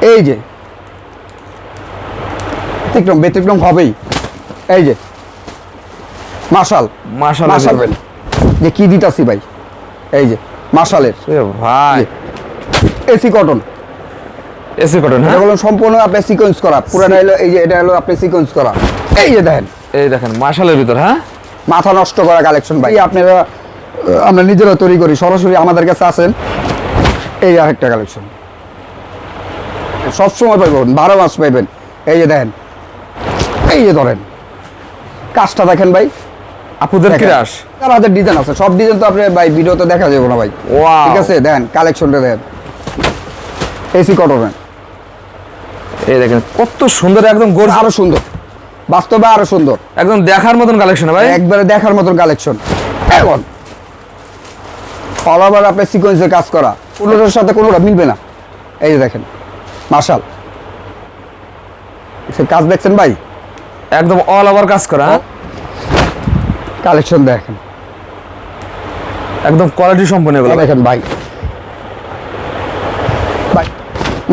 এই যে। ব্যতিক্রম ব্যতিক্রম হবেই। এই যে। মাশাআল্লাহ মার্শাল পেন যে কি দিতাছি ভাই। এই যে মার্শালের ভাই। AC cotton. এসি কটন এটা হ্যাঁ হলো সম্পূর্ণ আপনি সিকোয়েন্স করা। পুরোটা হলো এই যে এটা হলো আপনি সিকোয়েন্স করা। এই যে দেখেন। এই দেখেন মাশালের ভিতর হ্যাঁ? মাথা নষ্ট করা কালেকশন ভাই। আপনারা আমরা নিজেরা তৈরি করি। সরাসরি আমাদের কাছে আসেন। এই আরেকটা কালেকশন সবসময় পাইবেন বারো মাস পাইবেন। এই যে দেখেন এই যে ধরেন কাজটা দেখেন ভাই। আপুদের। ক্রাশ চার হাজার ডিজাইন আছে? সব ডিজাইন তো আপনি ভাই ভিডিওতে দেখা যাবে না ভাই. ঠিক আছে দেখেন কালেকশনটা দেখেন। এসি কটনের এই দেখেন কত সুন্দর একদম গোর আরও সুন্দর। বাস্তবে আরও সুন্দর। একদম দেখার মতন কালেকশন ভাই। একবারে দেখার মতন কালেকশন এখন অল ওভার আপনার সিকোয়েন্সের কাজ করা। কোনোটার সাথে কোনোটা মিলবে না। এই যে দেখেন মার্শাল সে কাজ দেখছেন ভাই? একদম অল ওভার কাজ করা হ্যাঁ? কালেকশন দেখেন। একদম কোয়ালিটি সম্পন্ন এগুলো। দেখেন ভাই। ভাই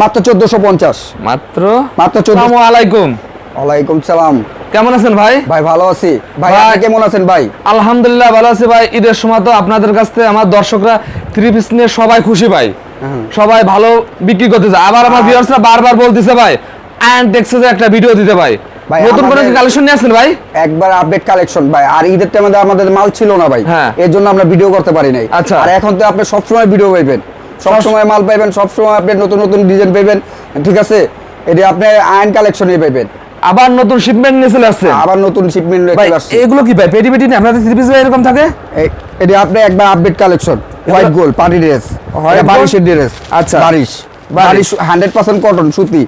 মাত্র চোদ্দশো পঞ্চাশ। মাত্র? মাত্র চোদ্দ আসসালামু আলাইকুম। ওয়ালাইকুম সালাম। কেমন আছেন ভাই? ভাই ভালো আছি। ভাই কেমন আছেন ভাই? আলহামদুলিল্লাহ ভালো আছি ভাই। ঈদের সময় তো আপনাদের কাছ থেকে আমার দর্শকরা থ্রি পিস নিয়ে সবাই খুশি ভাই। সবাই ভালো বিক্রি করতেছে। আবার আমার ভিউয়ার্সরা বারবার বলতেছে ভাই আয়ন টেক্সাসে একটা ভিডিও দিতে ভাই। নতুন আমাদের- কালেকশন নিয়ে আসেন ভাই? একবার আপডেট কালেকশন ভাই। আর ঈদের টাইমে আমাদের মাল ছিল না ভাই। হ্যাঁ। এর জন্য আমরা ভিডিও করতে পারি নাই। আচ্ছা। আর এখন তো আপনি সবসময় ভিডিও পাইবেন। সবসময় মাল পাইবেন সবসময় আপনি নতুন নতুন ডিজাইন পাইবেন। ঠিক আছে? এটা আপনি আয়ন কালেকশনে পাইবেন। আবার নতুন শিপমেন্ট নিয়ে চলে আসছে। আবার নতুন শিপমেন্ট ভাই চলে আসছে। এগুলো কি ভাই পেটি পেটি আপনাদের থ্রি পিস এরকম থাকে? এটা আপনি একবার update collection white party dress বারিশের dress আচ্ছা। বারিশ বারিশ। হান্ড্রেড পার্সেন্ট কটন সুতি।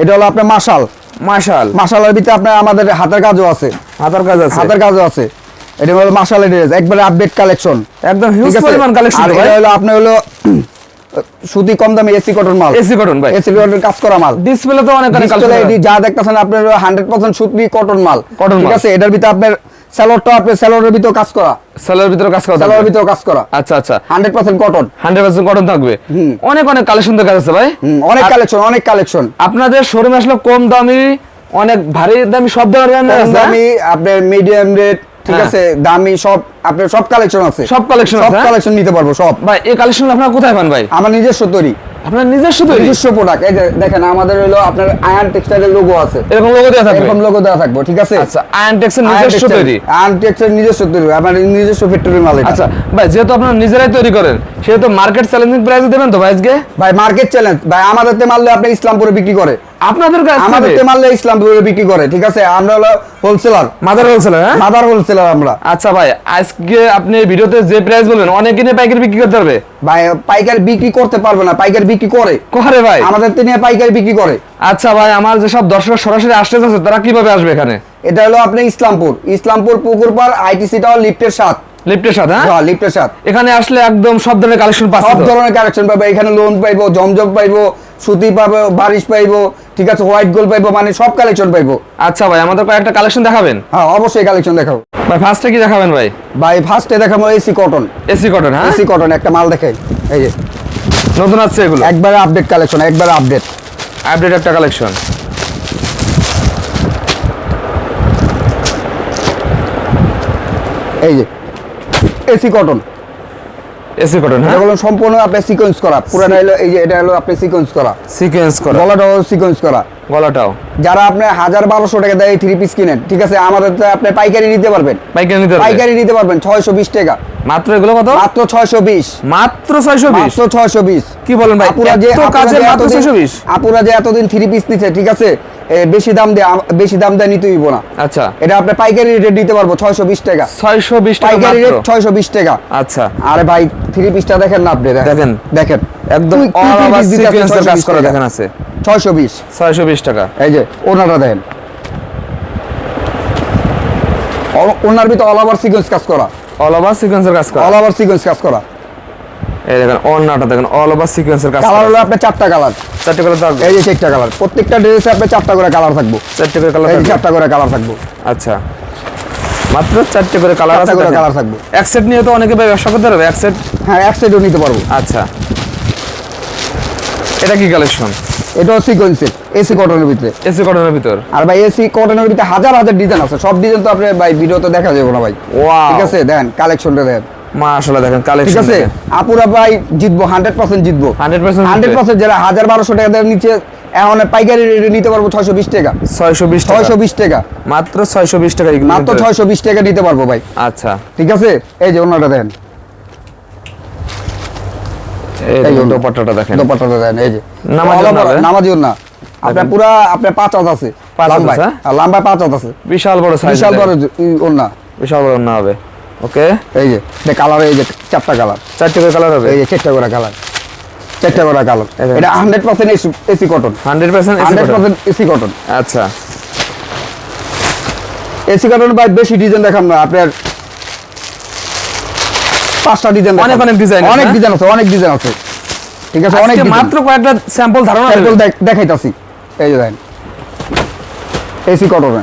এটা হলো আপনার মাশাল। মাশাল। মাশালের ভিতরে আপনার আমাদের হাতের কাজও আছে। হাতার কাজ আছে। হাতের কাজও আছে। এটা হলো মাশালের ড্রেস একবারে আপডেট কালেকশন একদম হিউজ পরিমাণ কালেকশন এটা হলো আপনার হলো সুতি কম দামে এসি কটন মাল। এসি কটন ভাই। এসি কটন কাজ করা মাল। ডিসপ্লে তো অনেক অনেক কালেকশন যা দেখতেছেন আপনার হান্ড্রেড পার্সেন্ট সুতি কটন মাল। Cotton ঠিক আছে? এটার ভিতরে আপনার স্যালোডটা স্যালোডের ভিতরে কাজ করা। ভিতরে কাজ করা স্যালোডের। ভিতরে কাজ করা। আচ্ছা আচ্ছা। Hundred percent cotton. Hundred percent cotton থাকবে? অনেক অনেক কালেকশন দেখা যাচ্ছে ভাই। অনেক কালেকশন অনেক কালেকশন। আপনাদের শোরুমে আসলে কম দামি অনেক ভারী দামি সব ধরনের? দামি আপনার মিডিয়াম রেট ঠিক হ্যাঁ। আছে দামি সব আপনার সব কালেকশন আছে। সব কালেকশন সব হ্যাঁ? কালেকশন নিতে পারব সব। ভাই এই কালেকশন আপনারা কোথায় পান ভাই? আমার নিজস্ব তৈরি। আপনার নিজস্ব তৈরি? নিজস্ব প্রোডাক্ট এই যে দেখেন আমাদের হলো আপনার আয়ন টেক্সটাইলের লোগো আছে। এরকম লোগো দেওয়া থাকবে? এরকম লোগো দেওয়া থাকবে ঠিক আছে? আচ্ছা নিজস্ব তৈরি? টেক্সটাইল নিজস্ব তৈরি আমার নিজস্ব ফ্যাক্টরি মালিক আচ্ছা ভাই যেহেতু আপনারা নিজেরাই তৈরি করেন সেহেতু মার্কেট চ্যালেঞ্জিং প্রাইসে দেবেন তো ভাই আজকে? ভাই মার্কেট চ্যালেঞ্জ ভাই আমাদের তে মারলে আপনি ইসলামপুরে বিক্রি করে। আপনাদের কাছে আমাদের তে মারলে ইসলামপুরে বিক্রি করে ঠিক আছে? আমরা হলো হোলসেলার মাদার হোলসেলার হ্যাঁ? মাদার হোলসেলার আমরা। আচ্ছা ভাই আজকে আপনি ভিডিওতে যে প্রাইস বলবেন অনেক কিনে পাইকারি বিক্রি করতে পারবে? ভাই পাইকারি বিক্রি করতে পারবে না পাইকারি বিক্রি করে। কোহারে ভাই? আমাদের তে নিয়ে পাইকারি বিক্রি করে। আচ্ছা ভাই আমার যেসব দর্শক সরাসরি আসতে আছে তারা কীভাবে আসবে এখানে? এটা হলো আপনি ইসলামপুর। ইসলামপুর পুকুর পার আইটিসি টাওয়ার লিফটের সাত লিফটের সাথে হ্যাঁ? হ্যাঁ লিফটের সাত এখানে আসলে একদম সব ধরনের কালেকশন পাচ্ছে সব ধরনের কালেকশন পাইবো এখানে লোন পাইবো জমজম পাইবো সুতি পাবো বারিশ পাইবো ঠিক আছে হোয়াইট গোল্ড পাইবো মানে সব কালেকশন পাইবো। আচ্ছা ভাই আমাদের কয়েকটা কালেকশন দেখাবেন? হ্যাঁ অবশ্যই কালেকশন দেখাবো। ভাই ফার্স্টে কি দেখাবেন ভাই? ভাই ফার্স্টে দেখাবো এসি কটন এসি কটন হ্যাঁ? এসি কটন একটা মাল দেখাই। এই যে। নতুন আছে এগুলো? একবারে আপডেট কালেকশন একবারে আপডেট আপডেট একটা কালেকশন এই যে। এসি কটন এসি কটন এটা হ্যাঁ হলো সম্পূর্ণ আপনি সিকোয়েন্স করা। পুরাটা হলো এই যে এটা হলো আপনি সিকোয়েন্স করা। সিকোয়েন্স করা। গলাটাও সিকোয়েন্স করা। গলাটাও। যারা আপনি হাজার বারোশো টাকা দেয় থ্রি পিস কিনেন ঠিক আছে? আমাদের তো আপনি পাইকারি নিতে পারবেন। পাইকারি নিতে পাইকারি নিতে পারবেন ছয়শো বিশ টাকা। মাত্র এগুলো কত? মাত্র ছয়শো বিশ। মাত্র ছয়শো বিশ? মাত্র ছয়শো বিশ। কি বলেন ভাই আপুরা যে এত আপুরা কাজে যে মাত্র এতদিন- 620? আপুরা যে এতদিন থ্রি পিস নিচ্ছে ঠিক আছে? বেশি দাম দিয়ে বেশি দাম দিয়ে নিতে হইব না। আচ্ছা। এটা আপনি পাইকারি রেটে দিতে পারব ছয়শো বিশ টাকা। ছয়শো বিশ টাকা পাইকারি রেট মাত্র। ছয়শো বিশ টাকা। আচ্ছা। আরে ভাই থ্রি পিসটা দেখেন না আপনি দেখেন। দেখেন। একদম আছে sequence এর কাজ 620 করা দেখেন আছে। ছয়শো বিশ। ছয়শো বিশ টাকা। এই যে ওনারা দেখেন। ওনার ভিতরে অল ওভার সিকোয়েন্স কাজ করা। অল ওভার সিকোয়েন্সের কাজ করা। অল ওভার সিকোয়েন্স কাজ করা। এই দেখেন অন্যটা দেখেন অল ওভার সিকোয়েন্সের কাজ কালার হলো আপনার চারটা কালার চারটে করে থাকবে এই যে চারটা কালার প্রত্যেকটা ড্রেসে আপনার চারটা করে কালার থাকব। চারটে করে কালার থাকবে। চারটা করে কালার থাকব। আচ্ছা। মাত্র চারটে করে কালার আছে করে কালার থাকবে। এক সেট নিয়ে তো অনেকে ব্যবসা করতে পারবে এক সেট হ্যাঁ এক সাইডও নিতে পারব। আচ্ছা। এটা কি কালেকশন এটাও সিকোয়েন্সের এসি কটনের ভিতরে। এসি কটনের ভিতর। আর ভাই এসি কটনের ভিতরে হাজার হাজার ডিজাইন আছে। সব ডিজাইন তো আপনি ভাই ভিডিওতে দেখা যাবে না ভাই। ঠিক আছে দেন কালেকশনটা দেন। মাশাআল্লাহ দেখেন ঠিক আছে? আপুরা ভাই জিতবো হান্ড্রেড পার্সেন্ট জিতবো। 100% হান্ড্রেড পার্সেন্ট যারা হাজার বারোশো টাকা দেওয়ার নিচে এখন পাইকারি রেটে নিতে পারব ছয়শো বিশ টাকা। 620 টাকা। ছয়শো বিশ টাকা। মাত্র 620 টাকা এগুলো মাত্র ছয়শো বিশ টাকা নিতে পারব ভাই। আচ্ছা। ঠিক আছে? এই যে দেন। এই জন্য। দোপাট্টাটা দেখেন। দোপাট্টাটা দেন এই যে? না আপনার পুরা আপনার পাঁচ হাত আছে। পাঁচ হাত লম্বায়। আর লম্বায় পাঁচ হাত আছে। বিশাল বড় সাইজ বিশাল বড় ওনা। বিশাল বড় না হবে। ওকে এই যে কালার এই যে চারটা কালার চারটে করে কালার হবে? এই যে চারটা করে কালার চারটা করে কালার এটা hundred percent AC cotton 100% hundred percent AC cotton আচ্ছা। এসি কটন ভাই বেশি ডিজাইন দেখাম না আপনার পাঁচটা ডিজাইন অনেক অনেক আছে, অনেক? ডিজাইন আছে অনেক ডিজাইন আছে। ঠিক আছে অনেক মাত্র কয়েকটা স্যাম্পল ধারণা স্যাম্পল দেখাইতাছি। এই যে দেখেন এসি কটন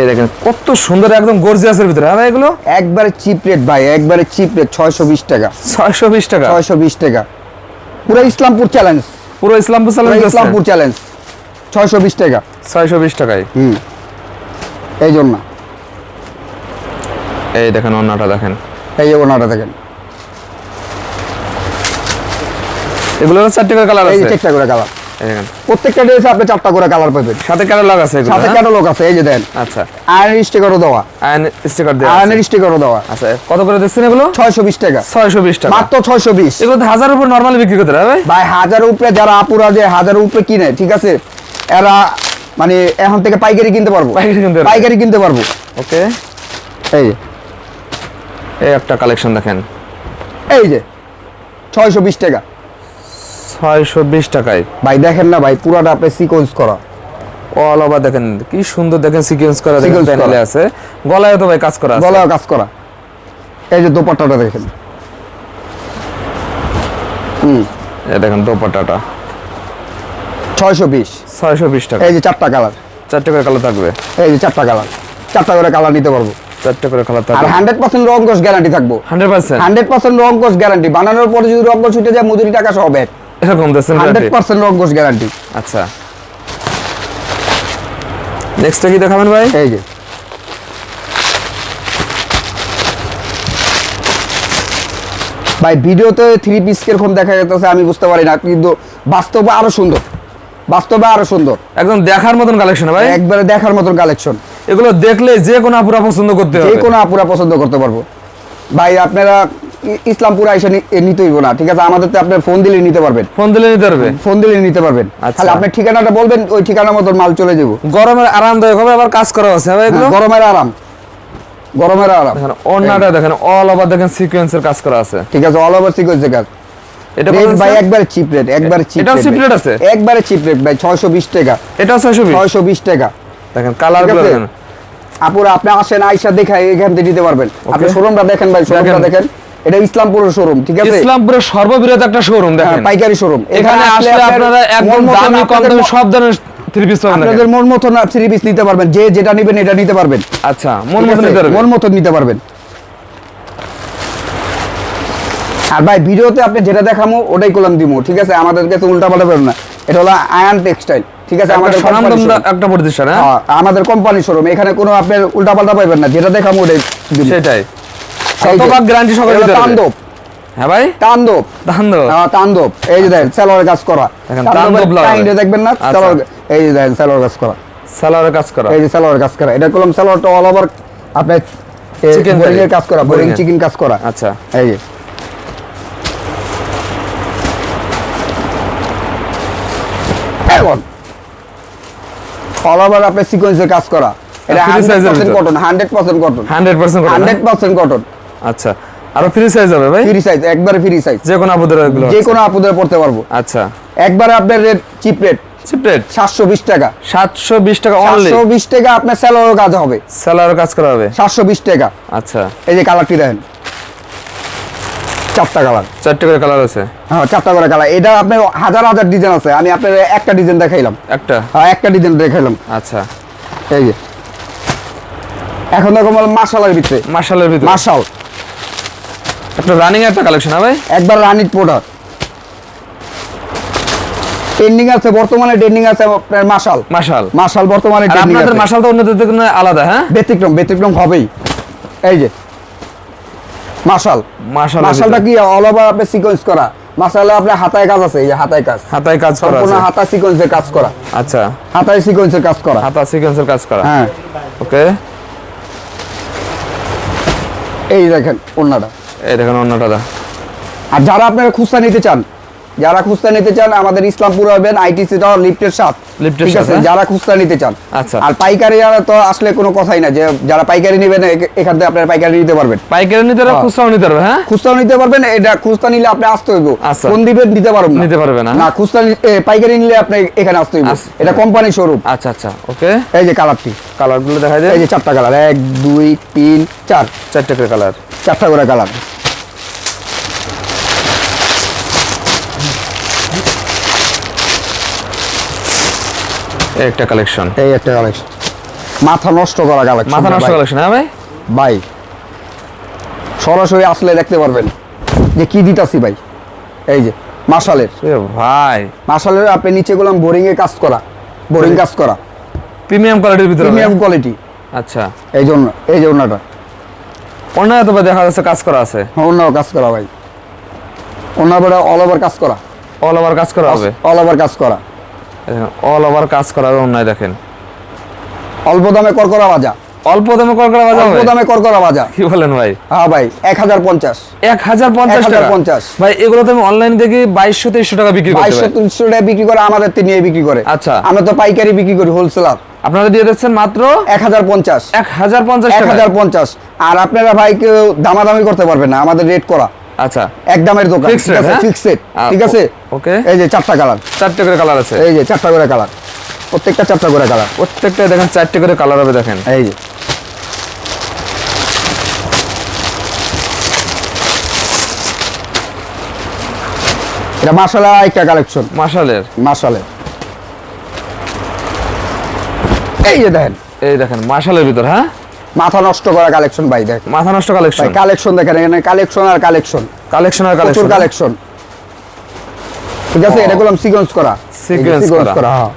এই দেখেন কত সুন্দর একদম গর্জিয়াসের ভিতরে হ্যাঁ এগুলো? একবারে চিপ রেট ভাই একবারে চিপ রেট ছয়শো বিশ টাকা। 620 টাকা? ছয়শো বিশ টাকা। পুরো ইসলামপুর চ্যালেঞ্জ পুরো ইসলামপুর চ্যালেঞ্জ ইসলামপুর চ্যালেঞ্জ ছয়শো বিশ টাকা। 620 টাকায়? হুম। এই জন্য। এই দেখেন অন্যটা দেখেন। এই যে ওনাটা দেখেন। এগুলো চারটে করে কালার আছে? চারটা করে কালার প্রত্যেকটা ড্রেসে আপনি চারটা করে কালার পাবেন। সাথে ক্যাটালগ আছে সাথে? ক্যাটালগ আছে? এই যে দেন। আচ্ছা। আয়রন স্টিকারও দেওয়া। আয়ন স্টিকার দেওয়া আছে। আয়রনের স্টিকারও দেওয়া। আচ্ছা কত করে দিচ্ছেন এগুলো? ছয়শো বিশ টাকা। 620 টাকা। মাত্র ছয়শো বিশ। এগুলো তো হাজারের উপর নরমালি বিক্রি করতে হবে ভাই। হাজারের উপরে যারা আপুরা যে হাজারের উপরে কিনে ঠিক আছে? এরা মানে এখন থেকে পাইকারি কিনতে পারব। পাইকারি কিনতে পারবে। পাইকারি কিনতে পারব। ওকে। এই যে, এই একটা কালেকশন দেখেন। এই যে। ছয়শো বিশ টাকা 620 টাকায়। ভাই দেখেন না ভাই পুরাটা আপনি সিকোয়েন্স করা। অল ওভার দেখেন কি সুন্দর দেখেন সিকোয়েন্স করা দেখেন প্যানেলে আছে। গলায় তো ভাই কাজ করা আছে। গলাও কাজ করা। এই যে দোপাট্টাটা দেখেন। হুম। এই দেখেন দোপাট্টাটা। ছয়শো বিশ। 620 টাকা। এই যে চারটা কালার চারটে করে কালার থাকবে? এই যে চারটা কালার চারটা করে কালার নিতে পারব। চারটে করে কালার আর থাকবে। হান্ড্রেড পার্সেন্ট রং কোষ গ্যারান্টি থাকব। 100% হান্ড্রেড পার্সেন্ট রং কোষ গ্যারান্টি বানানোর পরে যদি রং কোষ উঠে যায় মজুরি টাকা সহ ব্যাট। এরকম হান্ড্রেড পার্সেন্ট রং কোষ গ্যারান্টি আচ্ছা। নেক্সট কি দেখাবেন ভাই? এই যে। ভাই ভিডিওতে থ্রি পিস কীরকম দেখা যেতেছে আমি বুঝতে পারি না কিন্তু বাস্তবে আরও সুন্দর। বাস্তবে আরও সুন্দর। একদম দেখার মতন কালেকশন ভাই? একবারে দেখার মতন কালেকশন এগুলো দেখলে যে কোনো আপুরা পছন্দ করতে যে কোনো আপুরা পছন্দ করতে পারব। ভাই আপনারা ইসলামপুর আইসা নি- এ নিতে হইব না ঠিক আছে? আমাদের তো আপনার ফোন দিলে নিতে পারবেন। ফোন দিলে নিতে পারবে? ফোন দিলে নিতে পারবেন। তাহলে আপনার ঠিকানাটা বলবেন ওই ঠিকানার মতন মাল চলে যাব। গরমের আরামদায়ক হবে আবার কাজ করা আছে ভাই এগুলো? গরমের আরাম। গরমের আরাম। দেখেন অন্যটা দেখেন অল ওভার দেখেন সিকোয়েন্সের কাজ করা আছে। ঠিক আছে অল ওভার সিকোয়েন্স কাজ। এটা রেট ভাই? একবারে চিপ রেট একবারে চিপ এটাও cheap rate আছে? একবারে চিপ রেট ভাই 620 টাকা। এটাও 620 620 টাকা। দেখেন কালারগুলো দেখেন। আপুরা আপনি আসেন আইসা দেখা এখান থেকে নিতে পারবেন। আপনি শোরুমটা দেখেন ভাই শোরুমটা দেখেন। এটা ইসলামপুরের শোরুম ঠিক আছে? ইসলামপুরের সর্ববৃহৎ একটা শোরুম হ্যাঁ, দেখেন। পাইকারি শোরুম এখানে আসলে আপনারা একদম দামি কম দামি সব ধরনের থ্রি পিস পাবেন। আপনাদের মন মতো না থ্রি পিস নিতে পারবেন। যে যেটা নেবেন এটা নিতে পারবেন। আচ্ছা মন মতো নিতে পারবে মন মতো নিতে পারবেন। আর ভাই ভিডিওতে আপনি যেটা দেখামো ওটাই কলম দিমু ঠিক আছে? আমাদের কাছে উল্টা পাল্টা পাবেন না। এটা হলো আয়ান টেক্সটাইল ঠিক আছে? আমাদের একটা showroom। একটা প্রতিষ্ঠান হ্যাঁ? হ্যাঁ, আমাদের কোম্পানি শোরুম এখানে কোনো আপনার উল্টা পাল্টা পাইবেন না। যেটা দেখামো ওটাই। সেটাই। শতভাগ গ্যারান্টি পারবে। তান্দব হ্যাঁ ভাই? তান্দব ধান দাও হ্যাঁ, তান্দব এই যে দেখেন সেলোয়ার কাজ করা। তান্দব লাগাবে। দেখবেন না? আচ্ছা। সেলোয়ার এই যে দেখেন সেলোয়ার কাজ করা। সালোয়ারের কাজ করা। এই যে সেলোয়ার কাজ করা। এটা করলাম সেলোয়ারটা অল ওভার Chicken বোরিং এর কাজ করা বোরিং চিকেন কাজ করা। আচ্ছা। এই যে। এখন অল ওভার আপনার সিকোয়েন্সের কাজ করা। এটা আর free size এর হান্ড্রেড ভিতর? Cotton hundred percent cotton hundred percent hundred percent cotton আচ্ছা। আরও ফ্রি সাইজ হবে ভাই? ফ্রি সাইজ একবারে ফ্রি সাইজ যে কোনো আপুদের এগুলো যে কোনো আপুদের পড়তে পারব। আচ্ছা। একবারে আপনার রেট চিপ রেট চিপরেট সাতশো বিশ টাকা। সাতশো বিশ টাকা অনলি সাতশো বিশ টাকা আপনার স্যালোয়ার কাজ হবে। সালোয়ারের কাজ করা হবে? সাতশো বিশ টাকা। আচ্ছা। এই যে কালারটি দেখেন। চারটা কালার চারটে করে কালার আছে? হ্যাঁ চারটা করে কালার এটা আপনার হাজার হাজার ডিজাইন আছে। আমি আপনার একটা ডিজাইন দেখাইলাম। একটা? হ্যাঁ একটা ডিজাইন দেখাইলাম। আচ্ছা। এই যে। এখন দেখো মার্শালের ভিতরে। মার্শালের ভিতরে? মার্শাল একটা রানিং একটা কালেকশন হবে একবার রানিক প্রোডাক্ট ট্রেন্ডিং আছে বর্তমানে ট্রেন্ডিং আছে আপনার মাশাল মাশাল মাশাল বর্তমানে ট্রেন্ডিং আপনাদের মাশাল তো অন্যদের থেকে আলাদা হ্যাঁ? ব্যতিক্রম ব্যতিক্রম হবেই। এই যে মাশাল মাশাল মাশালটা কি অল ওভার আপনি সিকোয়েন্স করা? মাশালে আপনার হাতায় কাজ আছে এই যে হাতায় কাজ। হাতায় কাজ করা সম্পূর্ণ আছে। হাতা সিকোয়েন্সের কাজ করা। আচ্ছা। হাতায় সিকোয়েন্সের কাজ করা। হাতা সিকোয়েন্সের কাজ করা। হ্যাঁ। ওকে এই দেখেন অন্যটা এই দেখেন অন্যটা দা। আর যারা আপনারা খুচরা নিতে চান যারা খুচরা নিতে চান আমাদের ইসলামপুর হবেন আইটিসি টাওয়ার লিফটের ঠিক আছে যারা খুচরা নিতে চান। আচ্ছা। আর পাইকারি যারা তো আসলে কোনো কথাই না যে যারা পাইকারি নেবেন এখান থেকে আপনারা পাইকারি নিতে পারবেন। পাইকারি নিতে হ্যাঁ। খুচরাও নিতে পারবে হ্যাঁ? নিতে পারবেন এটা খুচরা নিলে আপনি আসতে হইব। আচ্ছা। কোন দিবেন নিতে পারবেন নিতে পারবে না, না খুচরা পাইকারি নিলে আপনি এখানে আসতে হইব। এটা কোম্পানি স্বরূপ আচ্ছা আচ্ছা ওকে। এই যে কালারটি। কালারগুলো দেখা যায় এই যে চারটা কালার এক দুই তিন চার। চারটে করে কালার। চারটা করে কালার। একটা কালেকশন এই একটা কালেকশন মাথা নষ্ট করা কালেকশন মাথা নষ্ট কালেকশন হ্যাঁ ভাই? ভাই সরাসরি আসলে দেখতে পারবেন যে কি দিতাছি ভাই। এই যে মার্শালের ভাই। মার্শালের আপনি নিচে গুলাম বোরিং এ কাজ করা বোরিং কাজ করা। প্রিমিয়াম কোয়ালিটির ভিতরে প্রিমিয়াম কোয়ালিটি আচ্ছা। এই জন্য এই যে অন্যটা। অন্য তো দেখা যাচ্ছে কাজ করা আছে। অন্য কাজ করা ভাই। অন্য বড় অল ওভার কাজ করা। অল ওভার কাজ করা হবে। অল ওভার কাজ করা। অল ওভার কাজ করা হবে অন্যায় দেখেন। অল্প দামে করকরা বাজা অল্প দামে কর করা বাজা অল্প দামে করকরা বাজা কি বলেন ভাই? হ্যাঁ ভাই এক হাজার পঞ্চাশ। এক হাজার পঞ্চাশ টাকা? 1050 ভাই এগুলো তো আমি অনলাইন থেকে বাইশশো তেইশশো টাকা বিক্রি করতে বাইশশো পারি। তিনশো টাকা বিক্রি করে আমাদের তে নিয়ে বিক্রি করে। আচ্ছা। আমরা তো পাইকারি বিক্রি করি হোলসেলার আপনারা দিয়ে দিচ্ছেন মাত্র এক হাজার পঞ্চাশ। এক হাজার পঞ্চাশ এক টাকা হাজার পঞ্চাশ। আর আপনারা ভাই কেউ দামাদামি করতে পারবেন না আমাদের রেট করা। আচ্ছা। এক দামের দোকান ঠিক আছে? হ্যাঁ? ফিক্সড ঠিক আছে? ও- okay. এই যে চারটা কালার চারটে করে কালার আছে। এই যে চারটা করে কালার প্রত্যেকটা চারটা করে কালার প্রত্যেকটা দেখেন চারটে করে কালার হবে দেখেন। এই যে। এটা মাসালা একটা কালেকশন মাশালের। মাসালে এই যে দেখেন। এই দেখেন মাশালের ভিতর হ্যাঁ? মাথা নষ্ট করা কালেকশন ভাই দেখ মাথা নষ্ট কালেকশন কালেকশন দেখেন এখানে কালেকশন আর কালেকশন কালেকশন আর কালেকশন কালেকশন ঠিক আছে? এটা করলাম সিকোয়েন্স করা। সিকোয়েন্স করা। হ্যাঁ।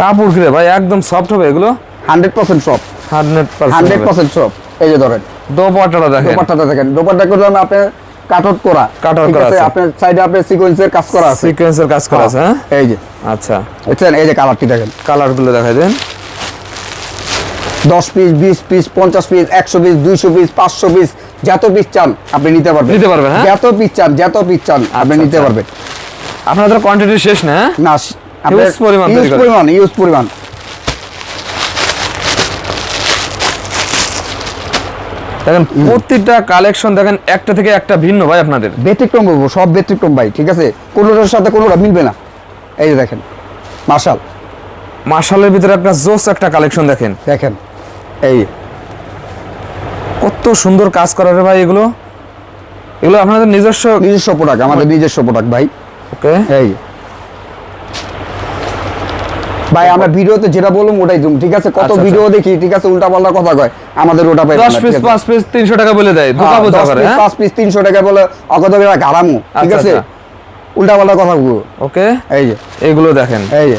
কাপড় কিরে ভাই একদম সফট হবে এগুলো? হান্ড্রেড পার্সেন্ট সব হান্ড্রেড হান্ড্রেড পার্সেন্ট পার্সেন্ট সব এই যে ধরেন। দোপাট্টাটা দেখেন। দোপাট্টাটা দেখেন। দোপাট্টা করলাম আপনার কাটআউট করা। Cutout করা আছে। আপনার সাইডে আপনার সিকোয়েন্সের কাজ করা আছে। সিকোয়েন্সের কাজ করা আছে হ্যাঁ? এই যে। আচ্ছা। দেখছেন এই যে কালারটি দেখেন। কালারগুলো দেখাই দেন। দশ পিস বিশ পিস পঞ্চাশ পিস একশো পিস দুইশো পিস পাঁচশো পিস যত পিস চান আপনি নিতে পারবেন। নিতে পারবেন, হ্যাঁ? যত পিস চান যত পিস চান আপনি আচ্ছা, নিতে আচ্ছা। পারবেন। আপনাদের কোয়ান্টিটি শেষ না হ্যাঁ? না Huge পরিমাণ ইউজ পরিমাণ ইউজ পরিমাণ। দেখেন প্রত্যেকটা কালেকশন দেখেন একটা থেকে একটা ভিন্ন ভাই আপনাদের। ব্যতিক্রম বলব সব ব্যতিক্রম ভাই ঠিক আছে? কোনোটার সাথে কোনোটা মিলবে না। এই যে দেখেন মার্শাল মার্শালের ভিতরে একটা জোস একটা কালেকশন দেখেন। দেখেন এই কত সুন্দর কাজ করা রে ভাই এগুলো। এগুলো আপনাদের নিজস্ব নিজস্ব প্রোডাক্ট আমাদের নিজস্ব প্রোডাক্ট ভাই। ওকে। এই। ভাই আমরা ভিডিওতে যেটা বললাম ওটাই জুম ঠিক আছে? কত আচ্ছা, ভিডিও দেখি ঠিক আছে? উল্টা পাল্টা কথা কয় আমাদের ওটা পাই দশ পিস পাঁচ পিস তিনশো টাকা বলে দেয় ধোকা বোঝা করে হ্যাঁ? পাঁচ পিস তিনশো টাকা বলে অকত বেলা গারামু ঠিক আচ্ছা, আছে? আচ্ছা। উল্টা পাল্টা কথা বলব। ওকে। এই যে। এগুলো দেখেন। এই যে।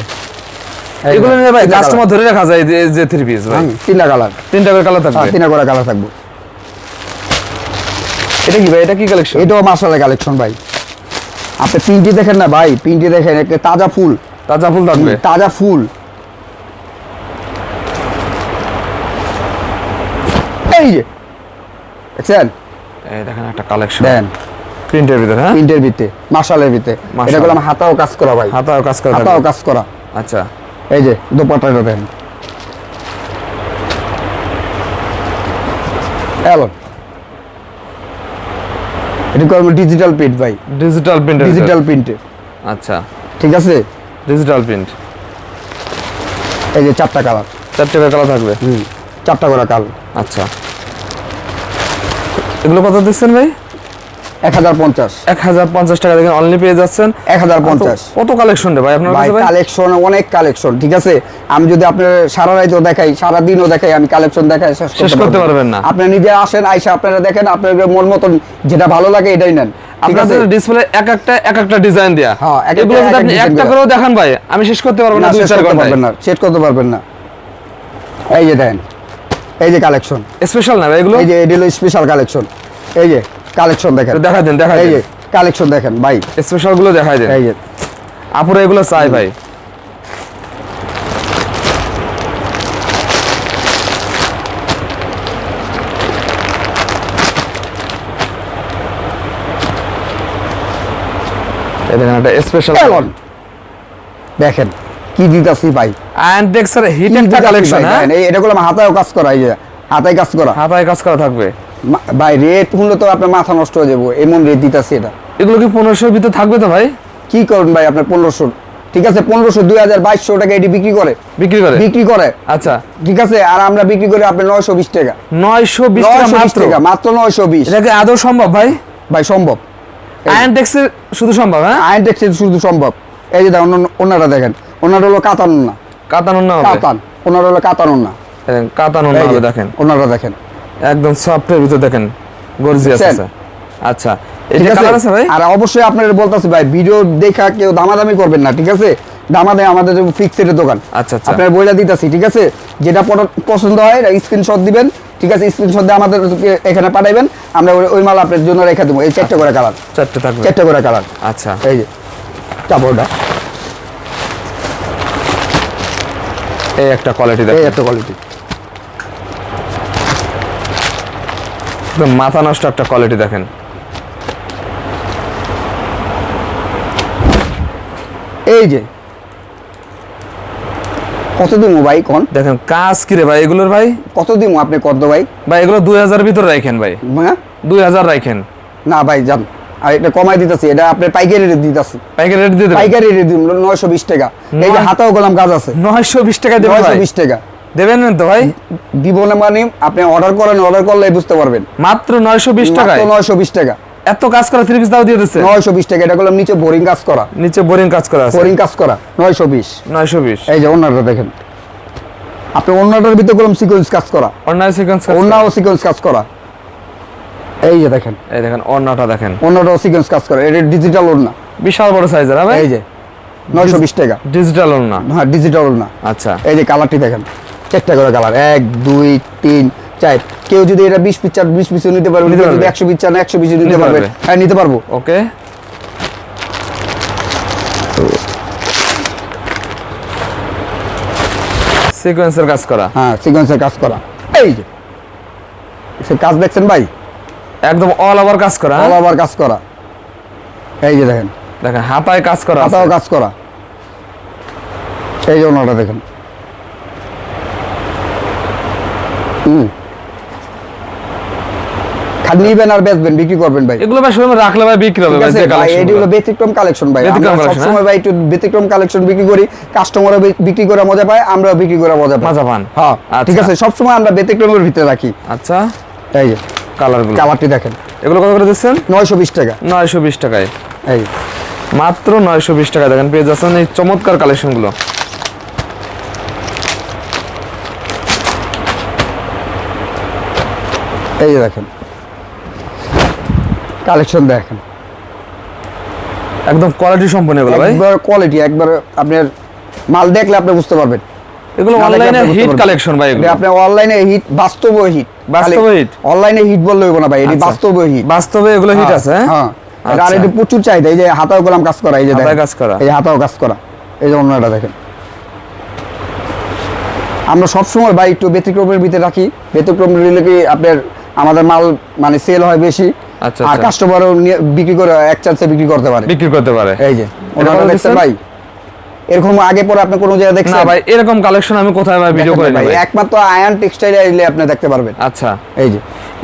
এগুলো নিয়ে ভাই কাস্টমার ধরে রাখা যায় যে- যে থ্রি পিস ভাই। তিনটা কালার তিনটা করে কালার থাকবে। তিনটা করে কালার থাকব। এটা কি ভাই? এটা কি কালেকশন এটাও মার্শালের কালেকশন ভাই। আপনি পিনটি দেখেন না ভাই? পিনটি দেখেন একটা তাজা ফুল। তাজা ফুল থাকবে? তাজা ফুল। এই যে দেখছেন? এই দেখেন একটা কালেকশন দেন। প্রিন্টের ভিতরে হ্যাঁ? প্রিন্টের ভিতরে মার্শালের ভিতরে। এটা করলাম হাতাও কাজ করা ভাই। হাতাও কাজ করা হাতাও কাজ করা। আচ্ছা। এই যে দোপাট্টাটা দেন। এলো। এটা করব ডিজিটাল প্রিন্ট ভাই? ডিজিটাল প্রিন্ট ডিজিটাল প্রিন্টে আচ্ছা। ঠিক আছে? ডিজিটাল প্রিন্ট এই যে চারটা কালার চারটে করে কালার থাকবে? হুম চারটা করে কালার আচ্ছা। এগুলো কত দিচ্ছেন ভাই? এক হাজার পঞ্চাশ। এক হাজার পঞ্চাশ টাকা দেখেন অনলি পেয়ে যাচ্ছেন। এক হাজার পঞ্চাশ। কত- কত কালেকশন রে ভাই? আপনার কাছে ভাই? কালেকশন অনেক কালেকশন ঠিক আছে? আমি যদি আপনার সারা রাইতেও দেখাই সারা দিনও দেখাই আমি কালেকশন দেখাই শেষ করতে পারবেন না। আপনি নিজে আসেন আইসা আপনারা দেখেন আপনার মন মতন যেটা ভালো লাগে এটাই নেন। আপনাদের ডিসপ্লে এক একটা এক একটা ডিজাইন দেয়া। হ্যাঁ, একটা এগুলো যদি এক এক আপনি একটা করেও দেখান ভাই আমি শেষ করতে পারব না দুই শেষ চার করতে পারবেন না শেষ করতে পারবেন না। এই যে দেখেন এই যে কালেকশন স্পেশাল না এগুলো? এই যে এটি হলো স্পেশাল কালেকশন এই যে কালেকশন দেখেন। দেখা দেন দেখা এই দেন। কালেকশন দেখেন ভাই। স্পেশালগুলো দেখাই দেন। এই যে। আপুরা এগুলো চাই ভাই। এই দেখেন একটা স্পেশাল এখন দেখেন কি দিতাছি ভাই। অ্যান্ডেক্সের হিট একটা কালেকশন হ্যাঁ? এটা হাতায়ও কাজ করা এই যে হাতায় কাজ করা। হাতায় কাজ করা থাকবে। ভাই রেট শুনলে তো আপনার মাথা নষ্ট হয়ে যাব। এমন রেট দিতেছে এটা। এগুলো কি পনেরোশোর ভিতরে থাকবে তো ভাই? কি করুন ভাই আপনার পনেরোশো? ঠিক আছে পনেরোশো দুই হাজার বাইশশো টাকা এটি বিক্রি করে। বিক্রি করে? বিক্রি করে। আচ্ছা। ঠিক আছে আর আমরা বিক্রি করি আপনার নয়শো বিশ টাকা। নয়শো বিশ টাকা মাত্র? নয়শো বিশ। এটা কি আদৌ সম্ভব ভাই? ভাই সম্ভব। অ্যান্ডেক্সের শুধু সম্ভব হ্যাঁ? আইন ট্যাক্সের শুধু সম্ভব। এই যে দেখেন অন্যটা দেখেন। ওনার হলো কাতান না কাতানোর না কাতান। ওনার হলো কাতান না দেখেন, কাতানোর না দেখেন। ওনারা দেখেন। একদম সফটের ভিতর দেখেন গর্জিয়াস আছে। আচ্ছা এটা কালার আছে? ভাই? আর অবশ্যই আপনারা বলতেছি ভাই ভিডিও দেখা কেউ দামাদামি করবেন না ঠিক আছে? দামাদামি আমাদের ফিক্সড দোকান। আচ্ছা, আচ্ছা। আপনার বইটা দিতেছি ঠিক আছে? যেটা পছন্দ হয় স্ক্রিনশট দিবেন ঠিক আছে? স্ক্রিনশট দিয়ে আমাদের এখানে পাঠাইবেন আমরা ওই- ওই মাল আপনার জন্য রেখে দেবো। এই চারটে করে কালার চারটে থাকবে। চারটে করে কালার আচ্ছা। এই যে কাপড়টা। এই একটা কোয়ালিটি এই একটা কোয়ালিটি একদম মাথা নষ্ট একটা কোয়ালিটি দেখেন। এই যে। কত দিমু ভাই কোন? দেখেন কাজ কি রে ভাই? এগুলোর ভাই? কত দিমু আপনি কত ভাই? ভাই এগুলো দুই হাজার ভিতরে রাখেন ভাই। দুই হাজার রাখেন না ভাই যান। আর এটা কমাই দিতেছি। এটা আপনি পাইকারি রেট দিতেছি। পাইকারি রেট দিতে পাইকারি রেট দিন নয়শো বিশ টাকা। এই যে হাতাও গোলাম কাজ আছে। নয়শো বিশ টাকা দেবেন নয়শো ভাই। বিশ টাকা। দেবেন না তো ভাই? দিব না মানে আপনি অর্ডার করেন অর্ডার করলে বুঝতে পারবেন। মাত্র নয়শো বিশ টাকায়? নয়শো বিশ টাকা। এত কাজ করা থ্রি পিস দাও দিয়ে দিচ্ছে। নয়শো বিশ টাকা এটা করলাম নিচে বোরিং কাজ করা। নিচে বোরিং কাজ করা আছে। বোরিং কাজ করা নয়শো বিশ। নয়শো বিশ। এই যে অন্যটা দেখেন। আপনি অন্যটার ভিতরে করলাম সিকোয়েন্স কাজ করা। অন্যায় সিকোয়েন্স অন্যও সিকোয়েন্স কাজ করা। এই যে দেখেন। এই দেখেন অন্যটা দেখেন। অন্যটাও সিকোয়েন্স কাজ করা। এটা ডিজিটাল ওড়না। বিশাল বড় সাইজের হ্যাঁ এই যে নয়শো বিশ টাকা। ডিজিটাল না হ্যাঁ ডিজিটাল ওড়না। আচ্ছা। এই যে কালারটি দেখেন। চারটা করে কালার। এক দুই তিন চার। কেউ যদি এটা বিশ পিস চান বিশ পিসও নিতে পারবে যদি। একশো পিস চান একশো পিসও নিতে পারবে। হ্যাঁ নিতে পারব। ওকে। সিকোয়েন্সের কাজ করা। হ্যাঁ সিকোয়েন্সের কাজ করা। এই যে সে কাজ দেখছেন ভাই? একদম অল ওভার কাজ করা হ্যাঁ? অল ওভার কাজ করা। এই যে দেখেন। দেখেন হাতায় কাজ করা। হাতাও কাজ করা। এই যে ওনাটা দেখেন হুম খালি নিবেন আর বেচবেন বিক্রি করবেন ভাই। এগুলো ভাই শোরুমে রাখলে ভাই বিক্রি হবে ভাই আছে যে ভাই collection এটি হলো ব্যতিক্রম কালেকশন ভাই। আমরা হ্যাঁ? সবসময় ভাই একটু ব্যতিক্রম কালেকশন বিক্রি করি কাস্টমারও বিক্রি করে মজা পায় আমরাও বিক্রি করে মজা পাই। মজা পান। হ্যাঁ ঠিক। আছে সবসময় আমরা ব্যতিক্রমের ভিতরে রাখি। আচ্ছা। এই যে কালারগুলো কালারটি দেখেন। এগুলো কত করে দিচ্ছেন? নয়শো বিশ টাকা। নয়শো বিশ টাকায়। এই মাত্র নয়শো বিশ টাকা দেখেন পেয়ে যাচ্ছেন এই চমৎকার কালেকশনগুলো এই যে দেখেন। কালেকশন দেখেন। একদম কোয়ালিটি সম্পন্ন এগুলো ভাই। একবার কোয়ালিটি একবার আপনার মাল দেখলে আপনি বুঝতে পারবেন। এগুলো অনলাইনে হিট কালেকশন ভাই এগুলো। আপনি অনলাইনে হিট বাস্তব হিট বাস্তবে hit? অনলাইনে হিট বললে হইব না ভাই এটি আচ্ছা। বাস্তব হিট বাস্তবে এগুলো হিট আছে হ্যাঁ? হ্যাঁ। আর আচ্ছা। এটি প্রচুর চাহিদা এই যে হাতাও গোলাম কাজ করা এই যে দেখেন। কাজ করা। এই হাতাও কাজ করা। এই যে অন্যটা দেখেন। আমরা সবসময় ভাই একটু ব্যতিক্রমের ভিতরে রাখি। ব্যতিক্রম রিলে কি আপনার আমাদের মাল মানে সেল হয় বেশি। আচ্ছা, আর আচ্ছা। কাস্টমারও বিক্রি করে এক চান্সে বিক্রি করতে পারে। বিক্রি করতে পারে। এই যে ওনারা দেখছেন ভাই। এরকম আগে পরে আপনি কোনো জায়গায় না ভাই এরকম কালেকশন আমি কোথায় ভাই ভিডিও করে ভাই, একমাত্র আয়ান টেক্সটাইল এলে আপনি দেখতে পারবেন। আচ্ছা। এই যে।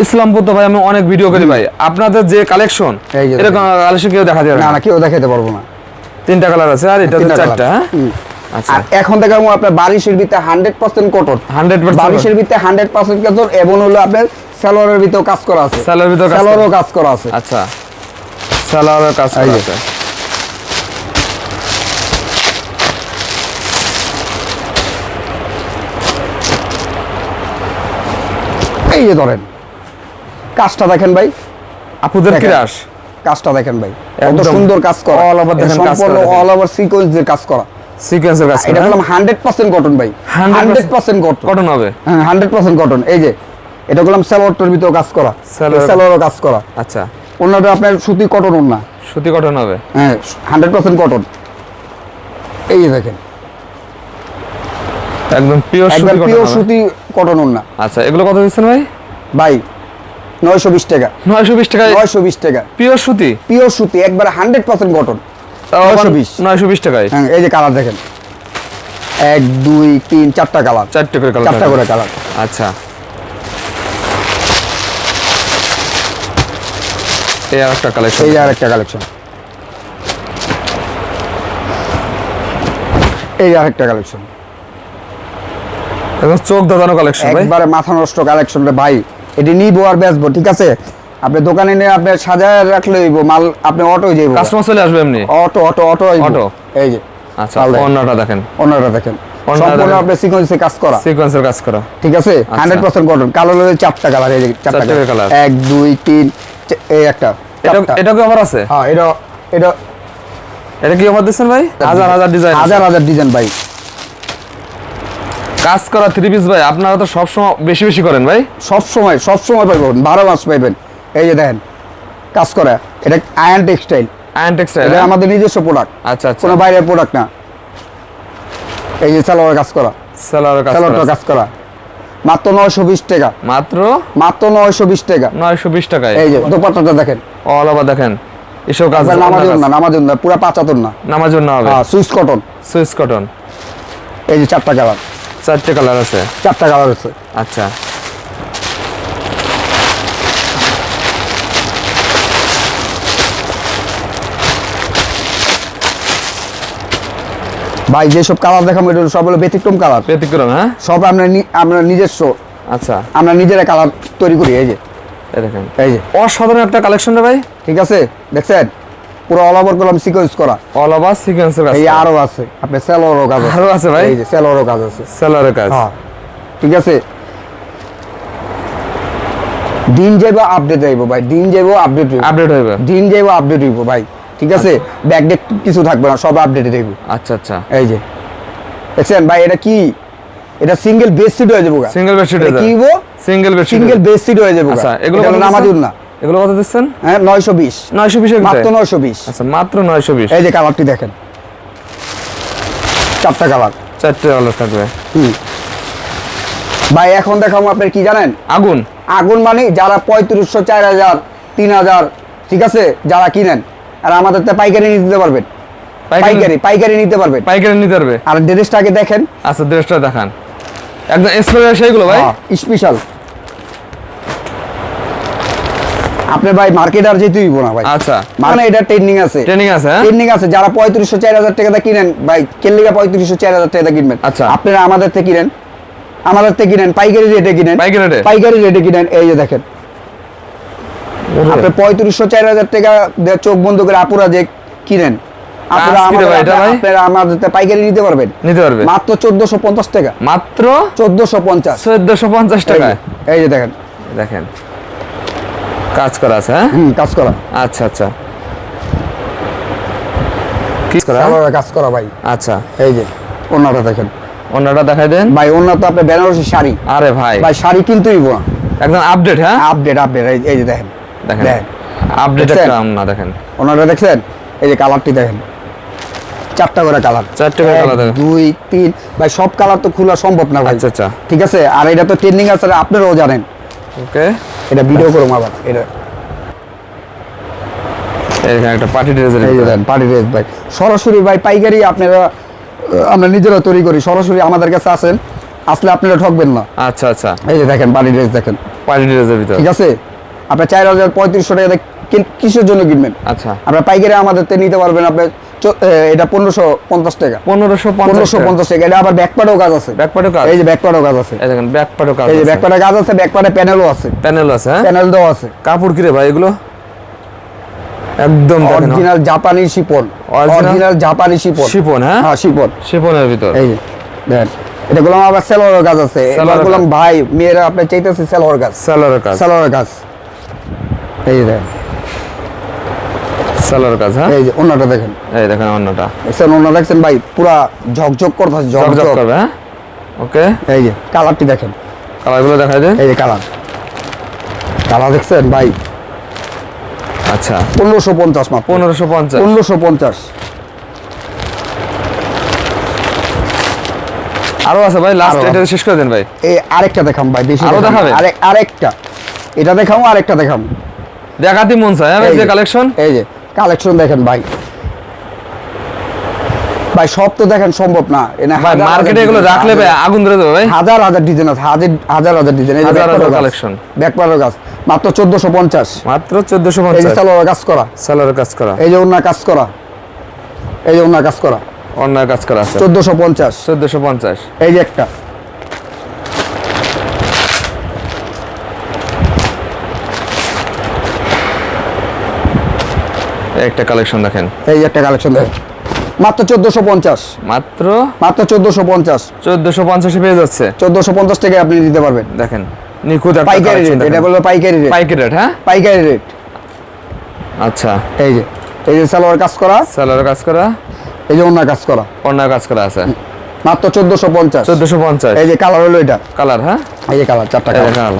ইসলামপুর তো ভাই আমি অনেক ভিডিও করি ভাই। আপনাদের যে কালেকশন এরকম কালেকশন কেউ দেখা যাবে না না? কেউ দেখাতে পারব না। তিনটা কালার আছে আর এটা তিনটা চারটা হ্যাঁ? আচ্ছা। আর এখন থেকে আমি আপনার বারিশের ভিতরে হান্ড্রেড পার্সেন্ট কটন 100% বারিশের ভিতরে হান্ড্রেড পার্সেন্ট কটন এবং হলো আপনার সালোয়ারের ভিতরে কাজ করা আছে। সালোয়ারের ভিতরে। সালোয়ারও কাজ করা আছে। আচ্ছা। সালোয়ারের কাজ করা আছে। এই যে ধরেন কাজটা দেখেন ভাই। আপুদের দেখেন। ক্রাশ কাজটা দেখেন ভাই কত সুন্দর কাজ করা। অল over দেখেন কাজ করা। অল ওভার সিকোয়েন্সের কাজ করা। সিকোয়েন্সের কাজ করা এটা হান্ড্রেড পার্সেন্ট কটন ভাই। 100% পার্সেন্ট কটন কটন হবে। হ্যাঁ হান্ড্রেড পার্সেন্ট কটন এই যে এটা করলাম স্যালোয়ারটার ভিতরে কাজ করা। সালোয়ার- কাজ করা। আচ্ছা। অন্যটা আপনার সুতি কটন ওন্না সুতি কটন হবে। হ্যাঁ হান্ড্রেড পার্সেন্ট কটন এই দেখেন। একদম পিওর সুতি পিওর সুতি কটন ওন্না আচ্ছা এগুলো কত দিচ্ছেন ভাই? ভাই নয়শো বিশ টাকা। নয়শো বিশ টাকায় নয়শো বিশ টাকা। পিওর সুতি? পিওর সুতি একবার হান্ড্রেড পার্সেন্ট কটন আবার 920 নয়শো বিশ। টাকায়? হ্যাঁ এই যে কালার দেখেন। এক দুই তিন চারটা কালার চারটে করে কালার চারটা করে কালার আচ্ছা। এই আর কালেকশন এই আরেকটা কালেকশন এই আরেকটা কালেকশন একদম চোখ দাদানো কালেকশন একবারে মাথা নষ্ট কালেকশন রে ভাই। এটি নিবো আর বেচবো ঠিক আছে? আপনি দোকানে নিয়ে আপনি সাজায় রাখলে হইব মাল আপনি অটো যাইব। কাস্টমার চলে আসবে এমনি? Auto auto auto auto. এই যে আচ্ছা অন্যটা দেখেন। অন্যটা দেখেন। সম্পূর্ণ আপনি সিকোয়েন্সে কাজ করা। সিকোয়েন্সের কাজ করা। ঠিক আছে? হান্ড্রেড পার্সেন্ট কটন কালো হলে চারটা কালার এই চারটা কালার colour। এক দুই তিন চা- এই একটা এটা। কি অফার আছে? হ্যাঁ এটা এটা এটা কি অফার দিচ্ছেন ভাই? হাজার হাজার ডিজাইন হাজার হাজার ডিজাইন ভাই। কাজ করা থ্রি পিস ভাই আপনারা তো সবসময় বেশি বেশি করেন ভাই। সব সময় সব পাইবেন বারো মাস পাইবেন। এই যে দেখেন কাজ করা এটা আয়ন টেক্সটাইল আয়ন টেক্সটাইল এটা আমাদের নিজস্ব প্রোডাক্ট আচ্ছা আচ্ছা। কোনো বাইরের প্রোডাক্ট না। এই যে সালোয়ার কাজ করা। করা। কাজ করা। মাত্র নয়শো বিশ টাকা। মাত্র? মাত্র নয়শো বিশ টাকা। নয়শো বিশ টাকায়? এই যে দোপাট্টাটা দেখেন। অল ওভার দেখেন। এসব কাজ নামাজুন না নামাজুন না পুরো পাঁচাতন না। নামার না হবে। হ্যাঁ সুইস কটন। Swiss cotton. এই যে চারটা কালার। চারটে কালার আছে? চারটা কালার আছে। আচ্ছা। ভাই যেসব কালার দেখাবো এটা সব হলো ব্যতিক্রম কালার ব্যতিক্রম হ্যাঁ? সব আমরা আমরা নিজস্ব। আচ্ছা। আমরা নিজেরা কালার তৈরি করি এই যে। এই দেখেন। এই যে। অসাধারণ একটা কালেকশন রে ভাই। ঠিক আছে? দেখছেন? পুরো অল ওভার করলাম সিকোয়েন্স করা। অল ওভার সিকোয়েন্সের কাজ এই আরও আছে। আপনার সেলোরও কাজ আছে। আরও আছে ভাই? এই যে সেলোরও কাজ আছে। সেলারের কাজ। হ্যাঁ। ঠিক আছে? দিন যাইবো আপডেট যাইবো ভাই। দিন যাইবো আপডেট হইব। আপডেট হইবে। দিন যাইবো আপডেট হইব ভাই। ঠিক আছে? ব্যাকডেট কিছু থাকবে না সব আপডেটে দেখব। আচ্ছা আচ্ছা। এই যে। দেখছেন ভাই এটা কি? এটা সিঙ্গেল বেড সিট হয়ে যাব সিঙ্গেল বেডশিট এটা কি হইব single bedsheet single bed sheet হয়ে যাবে আচ্ছা এগুলো দিচ্ছেন? না এগুলো কত দিচ্ছেন? হ্যাঁ নয়শো বিশ। এর মাত্র ভিতরে? নয়শো বিশ। আচ্ছা মাত্র নয়শো বিশ। এই যে কালারটি দেখেন। চারটা কালার চারটে কালার থাকবে। হুম। ভাই এখন দেখাবো আপনার কি জানেন? আগুন। আগুন মানে যারা পঁয়ত্রিশশো চার হাজার তিন হাজার ঠিক আছে? যারা কিনেন আর আমাদের তো পাইকারি নিতে পারবেন। পাইকারি? পাইকারি নিতে পারবেন। পাইকারি নিতে পারবে? আর ড্রেসটাকে দেখেন। আচ্ছা ড্রেসটা দেখান। একদম স্পেশাল সেইগুলো ভাই? স্পেশাল আপনি ভাই মার্কেট আর যেতে হইব না ভাই। আচ্ছা। মানে এটা ট্রেনিং আছে। ট্রেনিং আছে হ্যাঁ? ট্রেন্ডিং আছে যারা পঁয়ত্রিশশো চার হাজার টাকা কিনেন ভাই কেল্লিগা পঁয়ত্রিশশো চার হাজার টাকা কিনবেন? আচ্ছা। আপনারা আমাদের থেকে কিনেন। আমাদের থেকে কিনেন পাইকারি রেটে কিনেন। পাইকারি rate? পাইকারি রেটে কিনেন। এই যে দেখেন। আপনি পঁয়ত্রিশশো চার হাজার টাকা চোখ বন্ধ করে আপুরা যে কিনেন পাইকারি নিতে পারবেন। নিতে পারবে। মাত্র চোদ্দশো পঞ্চাশ টাকা। মাত্র? চোদ্দশো পঞ্চাশ। চোদ্দশো পঞ্চাশ টাকা এই যে দেখেন। দেখেন। কাজ করা আছে হ্যাঁ? কাজ করা। আচ্ছা আচ্ছা। কাজ করা? ভাই। আচ্ছা। এই যে ওনাটা দেখেন। অন্যটা দেখাই দেন। ভাই তো আপনার বেনারসি শাড়ি। আরে ভাই। ভাই শাড়ি কিনতে হইব। একদম আপডেট হ্যাঁ? আপডেট আপডেট এই যে দেখেন। দেখেন। দেখেন আপডেট একটা না দেখেন। ওনারা দেখছেন? এই যে কালারটি দেখেন। চারটা করে কালার। চারটে করে colour দুই তিন। ভাই সব কালার তো খোলা সম্ভব না ভাই। আচ্ছা আচ্ছা। ঠিক আছে? আর এটা তো ট্রেন্ডিং আছে আপনারাও জানেন। ওকে। এটা ভিডিও করুন আবার এটা। এখানে একটা পার্টি ড্রেসের এই দেন পার্টি ড্রেস ভাই। সরাসরি ভাই পাইকারি আপনারা আমরা নিজেরা তৈরি করি। সরাসরি আমাদের কাছে আসেন আসলে আপনারা ঠকবেন না। আচ্ছা আচ্ছা। এই যে দেখেন পার্টি ড্রেস দেখেন। পার্টি ড্রেসের ভিতর। ঠিক আছে? আপনার চার হাজার পঁয়ত্রিশশো টাকা কিসের জন্য কিনবেন? আচ্ছা। আপনার পাইকারি আমাদের নিতে পারবেন আপনি চো- এ, এটা পনেরোশো পঞ্চাশ টাকা। পনেরোশো পনেরোশো পঞ্চাশ টাকা। এটা আবার ব্যাকপাটেও কাজ আছে। ব্যাকপার্টও কাজ এই যে ব্যাকপাটেও কাজ আছে। দেখেন ব্যাক পার্টও কাজ এই যে আছে। ব্যাকপাটে কাজ আছে ব্যাকপাটে প্যানেলও আছে। প্যানেল আছে হ্যাঁ? প্যানেল দেওয়া আছে। কাপড় কিরে ভাই এগুলো? একদম অরিজিনাল জাপানি শিপন অরিজিনাল জাপানি শিপন শিপন হ্যাঁ? হ্যাঁ শিপন শিপনের ভিতর। এই যে দেখেন এটা গুলাম আবার সেলোয়ারের কাজ আছে। এবার গুলাম ভাই মেয়েরা আপনি চাইতেছে কাজ। সেলারের কাজ। সেলোয়ারের কাজ। এই যে। দেখেন সালোয়ার কাজ হ্যাঁ? এই যে অন্যটা দেখেন। এই দেখেন অন্যটা দেখছেন ভাই? পুরা ঝকঝক করতেছে ঝকঝক। করবে হ্যাঁ? ওকে। এই যে কালারটি দেখেন। কালারগুলো দেখাই দেন এই যে কালার। কালার দেখছেন ভাই? আচ্ছা। পনেরোশো পঞ্চাশ মাত্র। পনেরোশো পঞ্চাশ। পনেরোশো পঞ্চাশ। আরও আছে ভাই লাস্ট এটা শেষ করে দেন ভাই। এই আরেকটা দেখাম ভাই বেশি আরও। দেখাবেন? আরেক আরেকটা। এটা দেখাম আরেকটা দেখাম। দেখাতি মন চায় হ্যাঁ এই যে কালেকশন এই যে কালেকশন দেখেন ভাই। ভাই সব তো দেখেন সম্ভব না। এনে ভাই মার্কেটে এগুলো রাখলে ভাই আগুন ধরে যাবে ভাই। হাজার হাজার ডিজাইন আছে হাজার হাজার হাজার ডিজাইন এই যে হাজার ব্যাকপারো হাজার গাছ, collection। ব্যাকপারো গাছ। মাত্র চোদ্দশো পঞ্চাশ। মাত্র চোদ্দশো এই যে সালোয়ার কাজ করা। সালোয়ার কাজ করা। এই যে অন্য কাজ করা। এই যে অন্য কাজ করা। অন্যায় কাজ করা আছে। চোদ্দশো পঞ্চাশ। চোদ্দশো পঞ্চাশ। এই যে একটা। একটা কালেকশন দেখেন। এই একটা কালেকশন দেখেন। মাত্র চোদ্দশো পঞ্চাশ। মাত্র? মাত্র চোদ্দশো পঞ্চাশ। চোদ্দশো পঞ্চাশে পেয়ে যাচ্ছে। চোদ্দশো পঞ্চাশ টাকায় আপনি দিতে পারবেন। দেখেন নিখুঁত একটা পাইকারি রেট এটা বলব পাইকারি রেট পাইকারি রেট হ্যাঁ? পাইকারি রেট আচ্ছা। এই যে এই যে সালোয়ার কাজ করা। সালোয়ার কাজ করা? এই যে অন্য কাজ করা। অন্যায় কাজ করা আছে। মাত্র চোদ্দশো পঞ্চাশ। চোদ্দশো পঞ্চাশ। এই যে কালার হলো এটা। কালার হ্যাঁ? এই যে কালার চারটা কালার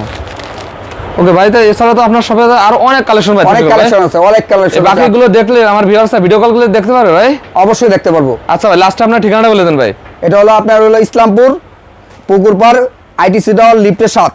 ওকে ভাই তো এছাড়া তো আপনার শপে আরও অনেক কালেকশন ভাই অনেক কালেকশন আছে অনেক কালেকশন বাকিগুলো দেখলে আমার ভিউয়ার্সরা ভিডিও কল করে দেখতে পারবে ভাই? অবশ্যই দেখতে পারব। আচ্ছা ভাই লাস্টে আপনার ঠিকানাটা বলে দেন ভাই। এটা হলো আপনার হলো ইসলামপুর পুকুরপাড় আইটিসি ডল লিফটের সাত।